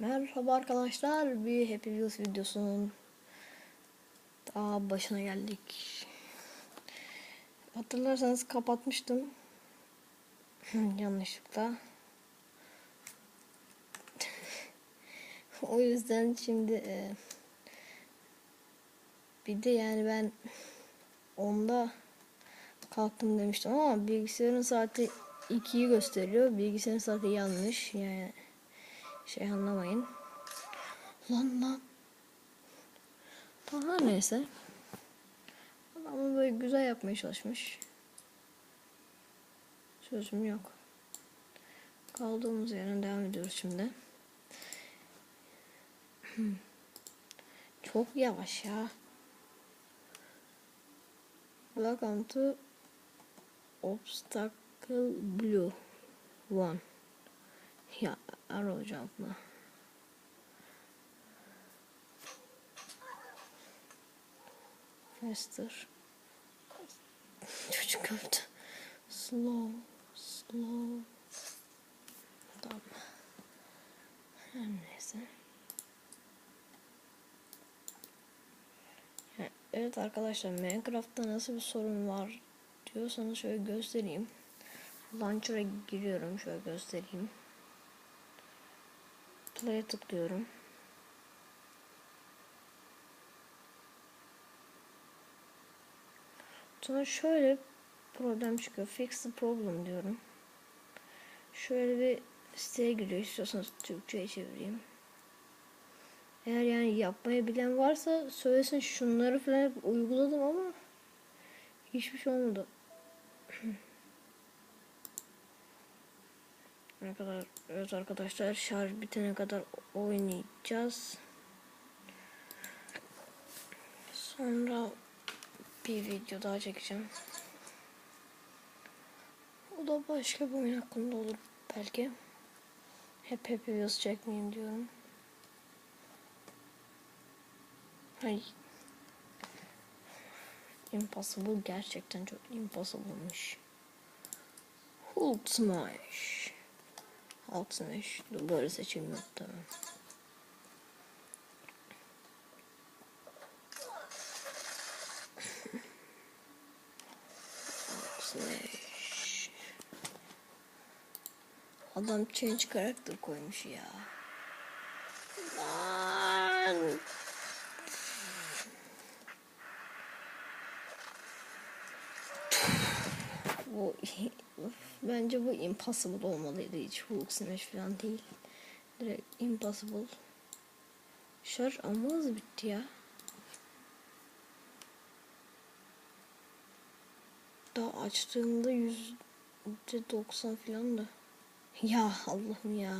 Merhaba arkadaşlar, bir Happy Wheels videosunun daha başına geldik. Hatırlarsanız kapatmıştım. Yanlışlıkla. o yüzden şimdi e, bir de yani ben onda kalktım demiştim ama bilgisayarın saati 2'yi gösteriyor. Bilgisayarın saati yanlış. Yani şey anlamayın. Lan lan. Tamam neyse. Ama böyle güzel yapmaya çalışmış. Sözüm yok. Kaldığımız yerden devam ediyoruz şimdi. Hmm. Çok yavaş ya. Welcome to Obstacle Blue One. Ya jump mı? Faster. Çocuk öldü. Slow, slow. Tamam. Her neyse. Evet arkadaşlar Minecraft'ta nasıl bir sorun var diyorsanız şöyle göstereyim. Launcher'a giriyorum şöyle göstereyim. Play'e tıklıyorum. Sonra şöyle problem çıkıyor. Fix the problem diyorum. Şöyle bir siteye giriyor. İstiyorsanız Türkçe'ye çevireyim. Eğer yani yapmayı bilen varsa söylesin şunları falan uyguladım ama hiçbir şey olmadı. Ne kadar evet arkadaşlar şarj bitene kadar oynayacağız. Sonra bir video daha çekeceğim. O da başka bir oyun hakkında olur belki. Hep hep videosu çekmeyeyim diyorum. Hay. Impossible gerçekten çok impossible'mış. Hulk Smash. Hulk Smash. Dur böyle seçeyim yok tamam. Adam change karakter koymuş ya. Lan. Bu bence bu impossible olmalıydı hiç Hulk smash falan değil. Direkt impossible. Şarj ama bitti ya. Daha açtığımda yüzde doksan falan da. Ya Allah'ım ya.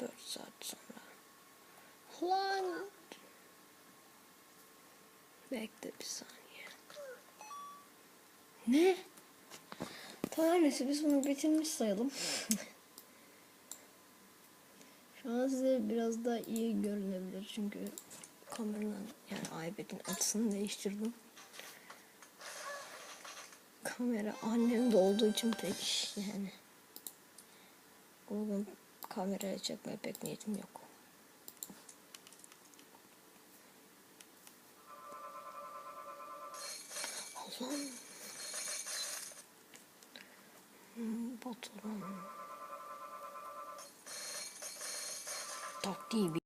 Dört saat sonra. Lan. Bekle bir saniye. Ne? Tamam neyse biz bunu bitirmiş sayalım. Şu an size biraz daha iyi görünebilir çünkü kameranın yani iPad'in açısını değiştirdim. Kamera annemde olduğu için pek yani Google kameraya çekmeye pek niyetim yok. Allah'ım. Baturan. Taktiği